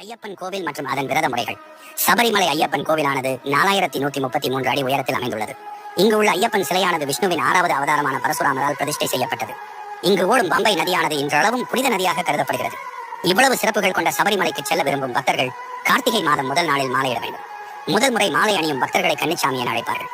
ஐயப்பன் கோவில் மற்றும் அதன் விரத முறைகள். சபரிமலை ஐயப்பன் கோவிலானது நாலாயிரத்தி நூத்தி முப்பத்தி மூன்று அடி உயரத்தில் அமைந்துள்ளது. இங்கு உள்ள ஐயப்பன் சிலையானது விஷ்ணுவின் ஆறாவது அவதாரமான பரசுராமரால் பிரதிஷ்டை செய்யப்பட்டது. இங்கு ஓடும் பம்பை நதியானது இன்றளவும் புனித நதியாக கருதப்படுகிறது. இவ்வளவு சிறப்புகள் கொண்ட சபரிமலைக்கு செல்ல விரும்பும் பக்தர்கள் கார்த்திகை மாதம் முதல் நாளில் மாலையிட வேண்டும். முதல் முறை மாலை அணியும் பக்தர்களை கன்னிச்சாமி என அழைப்பார்கள்.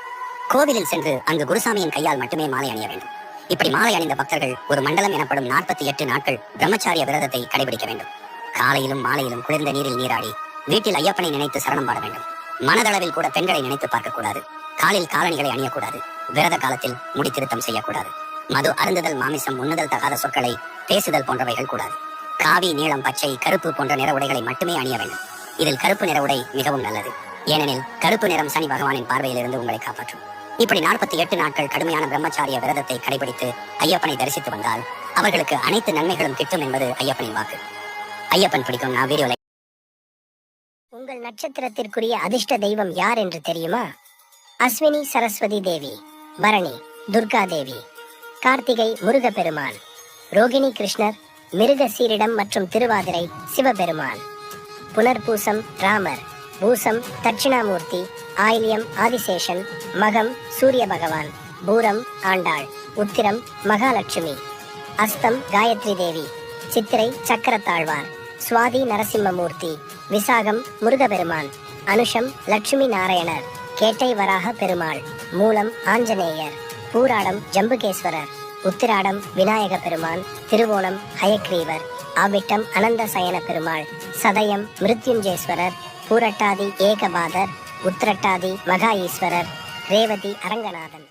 கோவிலில் சென்று அங்கு குருசாமியின் கையால் மட்டுமே மாலை அணிய வேண்டும். இப்படி மாலை அணிந்த பக்தர்கள் ஒரு மண்டலம் எனப்படும் நாற்பத்தி எட்டு நாட்கள் பிரம்மச்சாரிய விரதத்தை கடைபிடிக்க வேண்டும். காலையிலும் மாலையிலும் குளிர்ந்த நீரில் நீராடி வீட்டில் ஐயப்பனை நினைத்து சரணம் பாட வேண்டும். மனதளவில் கூட பெண்களை நினைத்து பார்க்கக்கூடாது. காலில் காலணிகளை அணியக்கூடாது. விரத காலத்தில் முடி திருத்தம் செய்யக்கூடாது. மது அருந்துதல் மாமிசம் உண்ணுதல் தகாத சொற்களை பேசுதல் போன்றவைகள் கூடாது. காவி நீளம் பச்சை கருப்பு போன்ற நிற உடைகளை மட்டுமே அணிய வேண்டும். இதில் கருப்பு நிற உடை மிகவும் நல்லது. ஏனெனில் கருப்பு நிறம் சனி பகவானின் பார்வையிலிருந்து உங்களை காப்பாற்றும். இப்படி நாற்பத்தி எட்டு நாட்கள் கடுமையான பிரம்மச்சாரிய விரதத்தை கடைபிடித்து ஐயப்பனை தரிசித்து வந்தால் அவர்களுக்கு அனைத்து நன்மைகளும் கிட்டும் என்பது ஐயப்பனின் வாக்கு. ஐயப்பன் பிடிக்கும். நான் வீடியோல உங்கள் நட்சத்திரத்திற்குரிய அதிர்ஷ்ட தெய்வம் யார் என்று தெரியுமா? அஸ்வினி சரஸ்வதி தேவி பரணி துர்கா தேவி கார்த்திகை முருகப்பெருமான் ரோகிணி கிருஷ்ணர் மிருக சீரிடம் மற்றும் திருவாதிரை சிவபெருமான் புனர்பூசம் ராமர் பூசம் தட்சிணாமூர்த்தி ஆயில்யம் ஆதிசேஷன் மகம் சூரிய பகவான் பூரம் ஆண்டாள் உத்திரம் மகாலட்சுமி அஸ்தம் காயத்ரி தேவி சித்திரை சக்கரத்தாழ்வார். சுவாதி நரசிம்மமூர்த்தி விசாகம் முருகபெருமான் அனுஷம் லட்சுமி நாராயணர் கேட்டை வராக பெருமாள் மூலம் ஆஞ்சநேயர் பூராடம் ஜம்புகேஸ்வரர் உத்திராடம் விநாயக பெருமான் திருவோணம் ஹயக்ரீவர் ஆவிட்டம் அனந்த சயன பெருமாள் சதயம் மிருத்யுஞ்சேஸ்வரர் பூரட்டாதி ஏகபாதர் உத்திரட்டாதி மகா ஈஸ்வரர் ரேவதி அரங்கநாதன்.